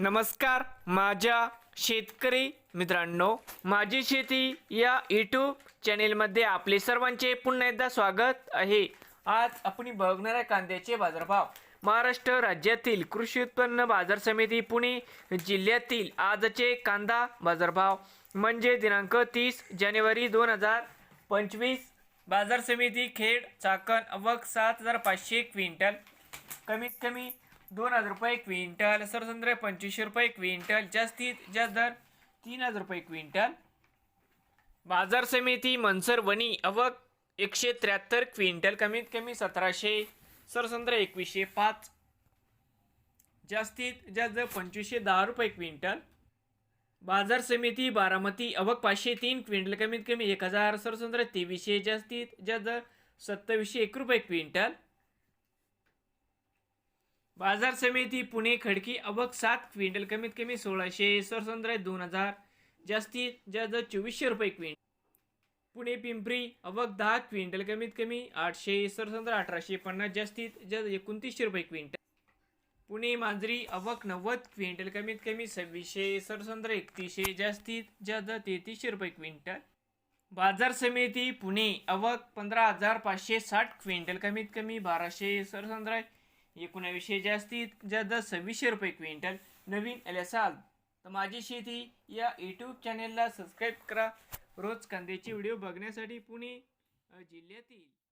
नमस्कार माझ्या शेतकरी मित्रांनो माझी शेती या यूट्यूब चॅनेलमध्ये आपले सर्वांचे पुन्हा एकदा स्वागत आहे. आज आपण बघणार आहे कांद्याचे बाजारभाव. महाराष्ट्र राज्यातील कृषी उत्पन्न बाजार समिती पुणे जिल्ह्यातील आजचे कांदा बाजारभाव म्हणजे दिनांक तीस जानेवारी दोन हजार पंचवीस. बाजार समिती खेड चाकण अवक सात हजार पाचशे क्विंटल. कमीत कमी दोन हजार रुपये क्विंटल सरसंद्र पंचवीसशे रुपये क्विंटल जास्तीत जास्त दर तीन हजार रुपये क्विंटल. बाजार समिती मनसर वणी अवक एकशे त्र्याहत्तर क्विंटल कमीत कमी सतराशे सरसंद्र एकवीसशे पाच. जास्तीत जास्त पंचवीसशे दहा रुपये क्विंटल. बाजार समिती बारामती अवक पाचशे तीन क्विंटल कमीत कमी एक हजार सरसंद्र तेवीसशे जास्तीत जास्त दर सत्तावीसशे एक रुपये क्विंटल. बाजार समिती पुणे खडकी अवक सात क्विंटल कमीत कमी सोळाशे सरसंद्र दोन हजार. जास्तीत जास्त चोवीसशे रुपये क्विंटल. पुणे पिंपरी अवक दहा क्विंटल कमीत कमी आठशे सरसंद्र अठराशे पन्नास जास्तीत जास्त एकोणतीसशे रुपये क्विंटल. पुणे मांजरी अवक नव्वद क्विंटल कमीत कमी सव्वीसशे सरसंद्र एकतीसशे जास्तीत जास्त तेहतीसशे रुपये क्विंटल. बाजार समिती पुणे अवक पंधरा हजार पाचशे साठ क्विंटल कमीत कमी बाराशे सरसंद्र एकोणावीसशे जास्तीत जास्त सव्वीसशे रुपये क्विंटल नवीन आले असाल तर माझी शेती या यूट्यूब चॅनेलला सबस्क्राईब करा. रोज कांद्याचे व्हिडिओ बघण्यासाठी पुणे जिल्ह्यातील